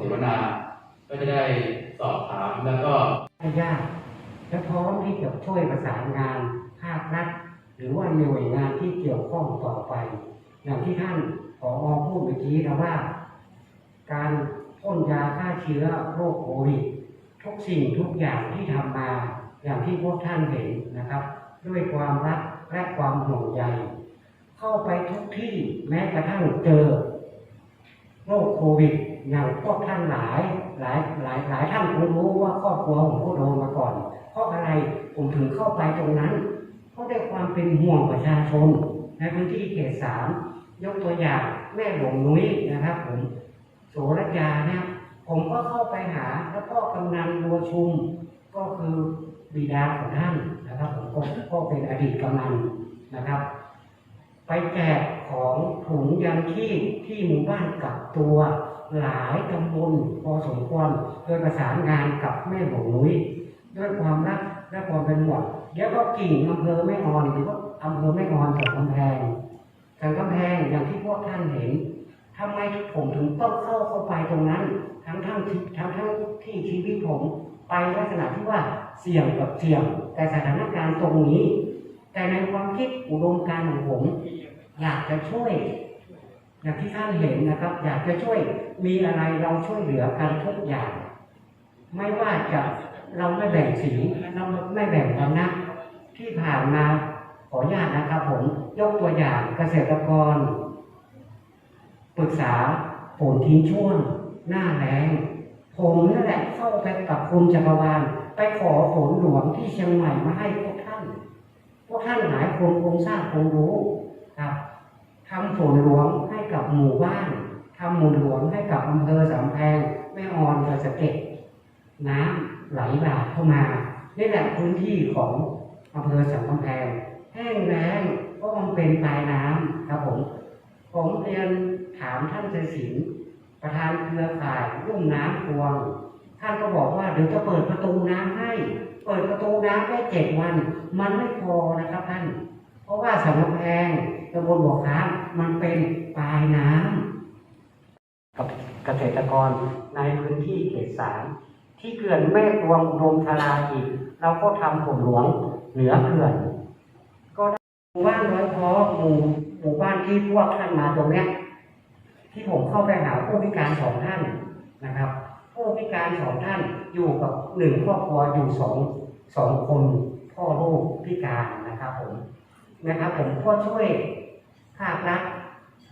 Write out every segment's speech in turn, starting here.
เสวนา ก็จะได้สอบถามแล้วก็ให้ญาติและพร้อมที่จะช่วยประสานงานภาครัฐหรือว่าหน่วยงานที่เกี่ยวข้องต่อไป อย่างที่ท่านผออพูดเมื่อกี้นะว่า การพ่นยาฆ่าเชื้อโรคโควิดทุกสิ่งทุกอย่างที่ทำมา อย่างที่พวกท่านเห็นนะครับ ด้วยความรักและความห่วงใยเข้าไปทุกที่แม้กระทั่งเจอโรคโควิด อย่างพวกท่านหลายหลายหลายหลายท่านคงรู้ว่าครอบครัวผมก็โดนมาก่อน เพราะอะไรผมถึงเข้าไปตรงนั้น เพราะด้วยความเป็นห่วงประชาชนในพื้นที่เขตสามยกตัวอย่างแม่หลวงนุ้ยนะครับ ผมโสรัญญาเนี่ยผมก็เข้าไปหาแล้วก็กำนันบัวชุม ก็คือบิดาของท่านนะครับ ผมก็ก็เป็นอดีตกำนันนะครับ ไปแจกของถุงยังชีพที่หมู่บ้านกับตัว หลายตำบลพอสมควรโดยประสานงานกับแม่หลวงนุ้ยด้วยความรักและความเป็นห่วงเดี๋ยวก็กิ่งอำเภอแม่ออนหรือว่าอำเภอแม่ออนสันกำแพงสันกำแพงอย่างที่พวกท่านเห็นทำไมผมถึงต้องเข้าเข้าไปตรงนั้น ทั้งทั้งทั้งทั้งที่ชีวิตผมไปลักษณะที่ว่าเสี่ยงกับเสี่ยง แต่สถานการณ์ตรงนี้ แต่ในความคิดอุดมการณ์ของผม อยากจะช่วย อย่างที่ท่านเห็นนะครับ อยากจะช่วยมีอะไรเราช่วยเหลือกันทุกอย่าง ไม่ว่าจะเราไม่แบ่งสีเราไม่แบ่งวันนะที่ผ่านมาขออนุญาตนะครับผมยกตัวอย่างเกษตรกรปรึกษาฝนทิ้งช่วง หน้าแรงผมนั่นแหละเข้าไปกับคุณจักรวาล ไปขอฝนหลวงที่เชียงใหม่มาให้พวกท่าน พวกท่านหลายคนคงทราบคงรู้ครับทำฝนหลวงให้ กับหมู่บ้านทำหมู่หลวงให้กับอำเภอสามแพงแม่ออนกับสะเก็ดน้ำไหลหลากเข้ามานี่แหละพื้นที่ของอำเภอสามกำแพงแห้งแล้งเพราะมันเป็นปลายน้ำครับผมผมเรียนถามท่านเจสินประธานเครือข่ายรุ่มน้ำพวง ท่านก็บอกว่าเดี๋ยวจะเปิดประตูน้ำให้ เปิดประตูน้ำแค่เจ็ดวัน มันไม่พอนะครับท่าน เพราะว่าสันกำแพง ตำบลบ่อค้างมันเป็นปลายน้ำกับเกษตรกรในพื้นที่เขตสามที่เขื่อนแม่กวงอุดมทลาอีก เราก็ทำฝนหลวงเหนือเขื่อน ก็ได้หมู่บ้านร้อยพอหมู่หมู่บ้านที่พวกท่านมาตรงเนี้ยที่ผมเข้าไปหาผู้พิการสองท่านนะครับ ผู้พิการสองท่านอยู่กับหนึ่งครอบครัวอยู่สองสองคนพ่อลูกพิการนะครับผม นะครับ ผมก็ช่วยภาครัฐ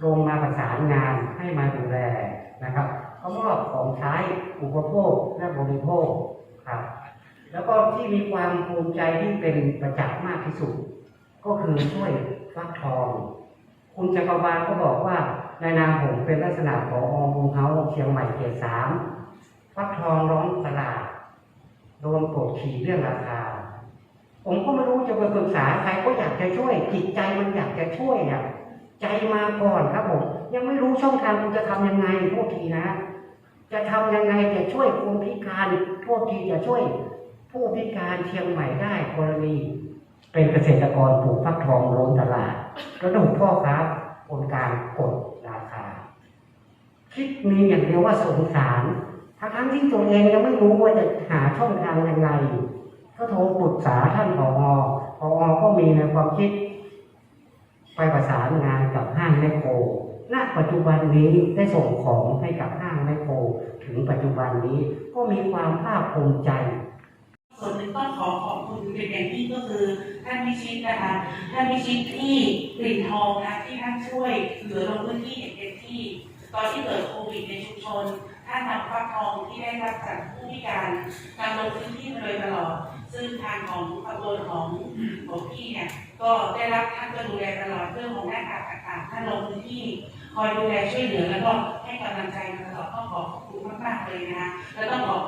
ลงมาประสานงานให้มาดูแลนะครับเขามอบของใช้อุปโภคและบริโภคครับ แล้วก็ที่มีความภูมิใจที่เป็นประจักษ์มากที่สุด ก็คือช่วยฟักทอง คุณจักรวาลก็บอกว่าในนามผมเป็นลักษณะขององค์เฮาเชียงใหม่เขตสามฟักทองร้องตลาดโดนกดขี่เรื่องราคา ผมก็ไม่รู้จะไปปรึกษาใครก็อยากจะช่วยจิตใจมันอยากจะช่วยอะใจมาก่อนครับผมยังไม่รู้ช่องทางคุณจะทำยังไงโทษทีนะ จะทำยังไงจะช่วยคนพิการโทษทีจะช่วย ผู้พิการเชียงใหม่ได้กรณีเป็นเกษตรกรปลูกฟักทองลงตลาดแล้วถูกพ่อค้าคนกลางกดราคา คิดมีอย่างเดียวว่าสงสารทั้งทั้งที่ตัวเองยังไม่รู้ว่าจะหาช่องทางยังไง ก็โทรปรึกษาท่านผอผอก็มีในความคิด ไปประสานงานกับห้างแมคโครณปัจจุบันนี้ได้ส่งของให้กับห้างแมคโครถึงปัจจุบันนี้ก็มีความภาคภูมิใจส่วนหนึ่งต้องขอขอบคุณเป็นอย่างยิ่งก็คือท่านพิชิตนะคะท่านพิชิตที่กลิ่นทองนะที่ท่านช่วยเหลือลงพื้นที่อย่างเต็มที่ ตอนที่เกิดโควิดในชุมชนท่านนำฟักทองที่ได้รับจากผู้พิการนำลงพื้นที่มาโดยตลอด ซึ่งทางของตำบลของของพี่เนี่ยก็ได้รับท่านก็ดูแลตลอดเรื่องของหน้ากากต่างๆท่านลงพื้นที่คอยดูแลช่วยเหลือแล้วก็ให้กำลังใจมาตลอดต้องขอขอบคุณมากๆเลยนะคะแล้วต้องขอ